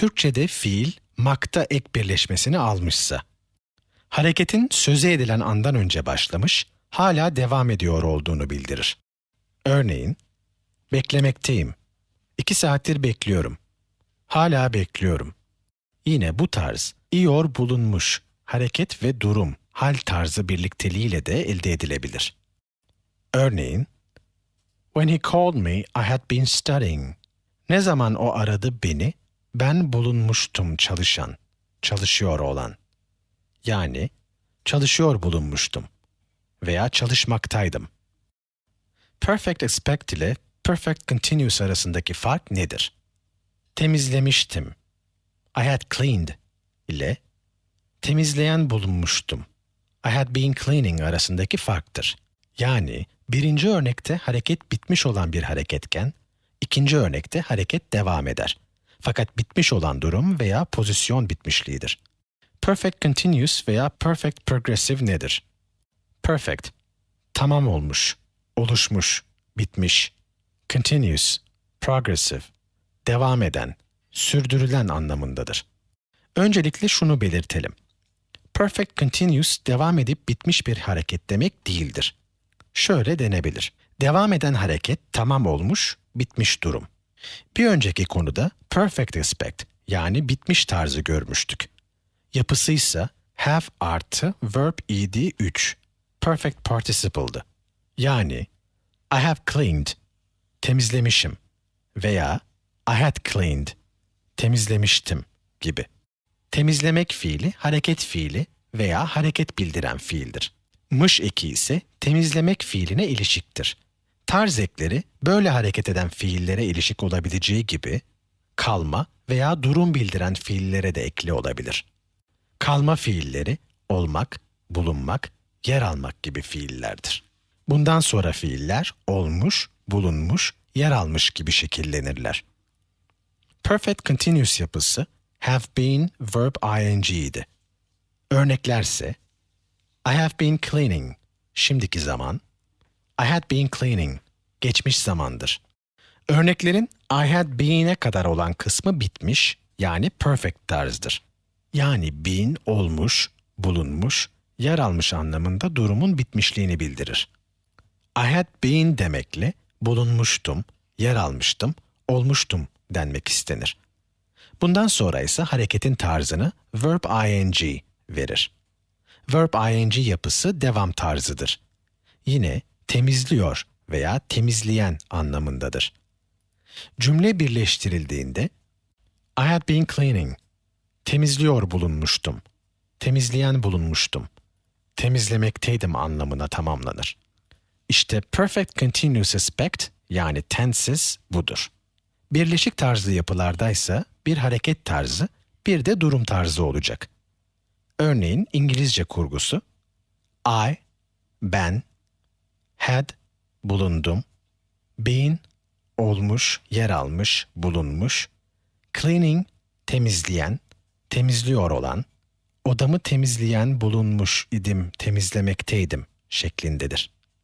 Türkçe'de fiil makta ek birleşmesini almışsa, hareketin söze edilen andan önce başlamış, hala devam ediyor olduğunu bildirir. Örneğin, beklemekteyim. İki saattir bekliyorum. Hala bekliyorum. Yine bu tarz, iyor bulunmuş, hareket ve durum, hal tarzı birlikteliğiyle de elde edilebilir. Örneğin, When he called me, I had been studying. Ne zaman o aradı beni, ben bulunmuştum çalışan, çalışıyor olan. Yani, çalışıyor bulunmuştum veya çalışmaktaydım. Perfect expect ile perfect continuous arasındaki fark nedir? Temizlemiştim. I had cleaned ile temizleyen bulunmuştum. I had been cleaning arasındaki farktır. Yani birinci örnekte hareket bitmiş olan bir hareketken, ikinci örnekte hareket devam eder. Fakat bitmiş olan durum veya pozisyon bitmişliğidir. Perfect continuous veya perfect progressive nedir? Perfect, tamam olmuş, oluşmuş, bitmiş. Continuous, progressive, devam eden, sürdürülen anlamındadır. Öncelikle şunu belirtelim. Perfect continuous devam edip bitmiş bir hareket demek değildir. Şöyle denebilir. Devam eden hareket tamam olmuş, bitmiş durum. Bir önceki konuda perfect aspect yani bitmiş tarzı görmüştük. Yapısı ise have artı verb ed 3 perfect participle'dı. Yani I have cleaned temizlemişim veya I had cleaned temizlemiştim gibi. Temizlemek fiili hareket fiili veya hareket bildiren fiildir. Mış eki ise temizlemek fiiline ilişiktir. Tarz ekleri böyle hareket eden fiillere ilişik olabileceği gibi kalma veya durum bildiren fiillere de ekli olabilir. Kalma fiilleri olmak, bulunmak, yer almak gibi fiillerdir. Bundan sonra fiiller olmuş, bulunmuş, yer almış gibi şekillenirler. Perfect continuous yapısı have been verb ing idi. Örneklerse I have been cleaning şimdiki zaman, I had been cleaning geçmiş zamandır. Örneklerin I had been'e kadar olan kısmı bitmiş yani perfect tarzdır. Yani been olmuş, bulunmuş, yer almış anlamında durumun bitmişliğini bildirir. I had been demekle bulunmuştum, yer almıştım, olmuştum denmek istenir. Bundan sonra ise hareketin tarzını verb ing verir. Verb ing yapısı devam tarzıdır. Yine temizliyor veya temizleyen anlamındadır. Cümle birleştirildiğinde I had been cleaning. Temizliyor bulunmuştum. Temizleyen bulunmuştum. Temizlemekteydim anlamına tamamlanır. İşte perfect continuous aspect yani tenses budur. Birleşik tarzlı yapılardaysa bir hareket tarzı, bir de durum tarzı olacak. Örneğin İngilizce kurgusu I, ben, had, bulundum, been, olmuş, yer almış, bulunmuş, cleaning, temizleyen, temizliyor olan, odamı temizleyen bulunmuş idim, temizlemekteydim şeklindedir.